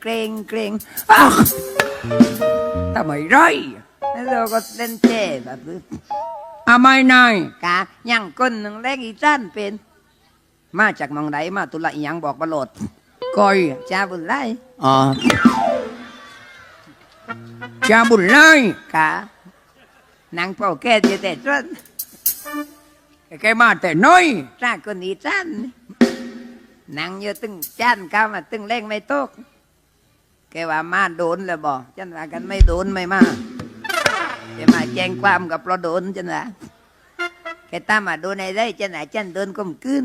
เกรงเกรงอ้าวทำไมไรแล้วเราก็เล่นเจ้แบบนี้อาไม่นายกะยังก้นหนึ่งแรงอีจ้านเป็น มาจากเมองไหนมาตุละอีหยังบอกบโลดก้อยจ้าบุญไล่อ๋อจ้าบุญไล่กะนางเป่าแก่เจแต่ต้นแกมาแต่น้อยจ้าคนอีจ้านนางเยอะตึงจ้านก้ามาตึงแรงไม่ตกแกว่ามาโดนเลยบอกจันว่ากันไม่โดนไม่มาจะมาแจ้งความกับเราโดนจันว่าแกตามมาโดนในได้จันว่าจันโดนก้มคืน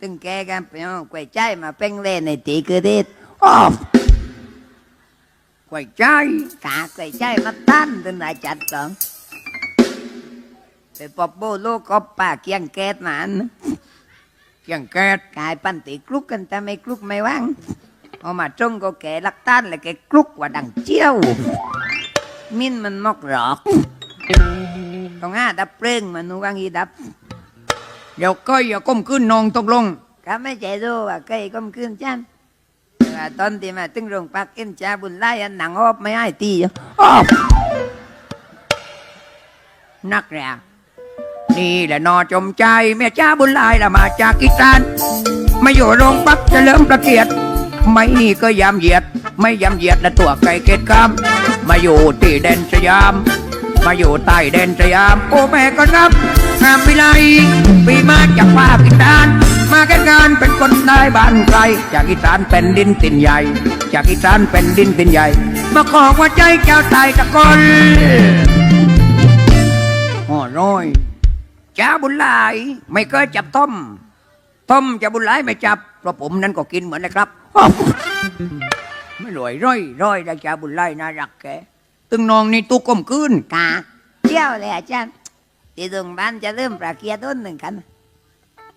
ตึงแกกันไปเอาไกวใจมาเป้งเล่นในตีคือเด็ดออฟไกวใจกาไกวใจมาตั้นตึงไหนจัดสองไปปอบโบโลกก็ป่าเกียงแกดหมันเกียงแกดกายปั้นตีกลุกกันแต่ไม่กลุกไม่ว่าง เอามาจงก็แกลักต้านเลยแกกลุกว่าดังเจียว มินมันมอกหรอกต้องห้าดับเปลืองมันนูวางอีดับ เดี๋ยวก็อย่าก้มขึ้นนองตกลงก็ไม่ใจดูว่าเคยก้มคืนจันว่าตอนที่มาตึงโรงพักเอ็นชาบุญไล่อันหนังออบไม่ให้ตีอยู่อนักแล้นี่แหละนอจมใจแม่จ้าบุญหลายละมาจากอีสานมาอยู่โรงพักเฉลิมประเกียรติ ไม่ก็ยำเหยียด ไม่ยำเหยียดและตัวไก่เกตคำมาอยู่ที่แดนสยาม มาอยู่ใต้แดนสยาม โอ้แม่ก็รับงามวิไลปีมาจากภาคอีสาน มาแค่งานเป็นคนได้บ้านไกล จากอีสานเป็นดินตินใหญ่ จากอีสานเป็นดินตินใหญ่ มาขอว่าใจเจ้าไทยตะกอนอ๋อร้อยจ้าบุญหลาย ไม่เคยจับต้ม ต้มจะบุญหลายไม่จับเพราะผมนั้นก็กินเหมือนนะครับอ้าวไม่รวยร้อยร้อยได้จ้าบุญหลายน่ารักแกตึงนองนี่ตุกก้มคืนกาเจียวเลยอาจารย์ที่ตรงบ้านจะเริ่มประเกียร์ต้นหนึ่งกัน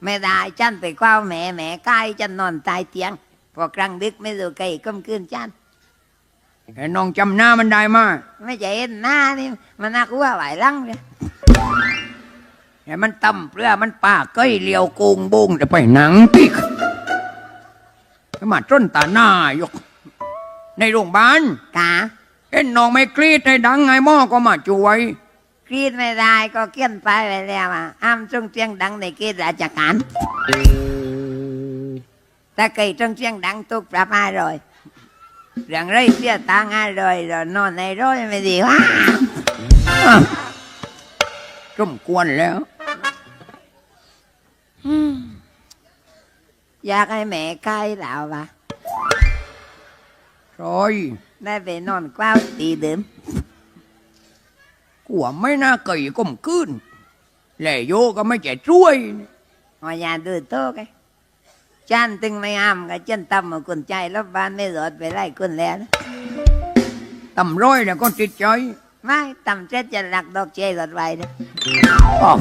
ไม่ได้จันไปคว้าแหม่แหม่ใกล้จันนอนตายเตียง พอกลางดึกไม่รู้ไก่ก้มคืนจันไอ้น้องจำหน้ามันได้มาไม่ใช่เห็นหน้านี่มันน่ากลัวไหวลังเลย ไอ้มันตำเปลือมันปากเก้ยเลียวโกงบุงจะไปหนังปีกไอ้มาต้นตาหน้ายก ในโรงพยาบาลกาเอ็นน้องไม่กรีดให้ดังไงหม้อก็มาช่วยกรีดไม่ได้ก็เกี้ยนไปไปแล้วอะอ้ามจงเจียงดังในเกตราชการถ้าเกิดจงเจียงดังตุกปรับอร่อยเรื่องไรเสียตังค์อร่อยเรานอนในร้อยไม่ดีว่าสมควรแล้ว อยากให้แม่ใกล้แล้ววะรอยได้ไปนอนกว้าวตีเดิมกลัวไม่น่าเกยก้มคืนแหล่โยก็ไม่ใจช่วยหอยาดูโตกันจันตึงไม่อ้ามกับจันตำมากุนใจแล้วบ้านไม่รอดไปไล่กุนแล้วนะตำร้อยแล้วก็ติดใจไม่ตำเจ็ดจะหลักดอกเจรอดไว้นะอ้าว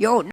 โย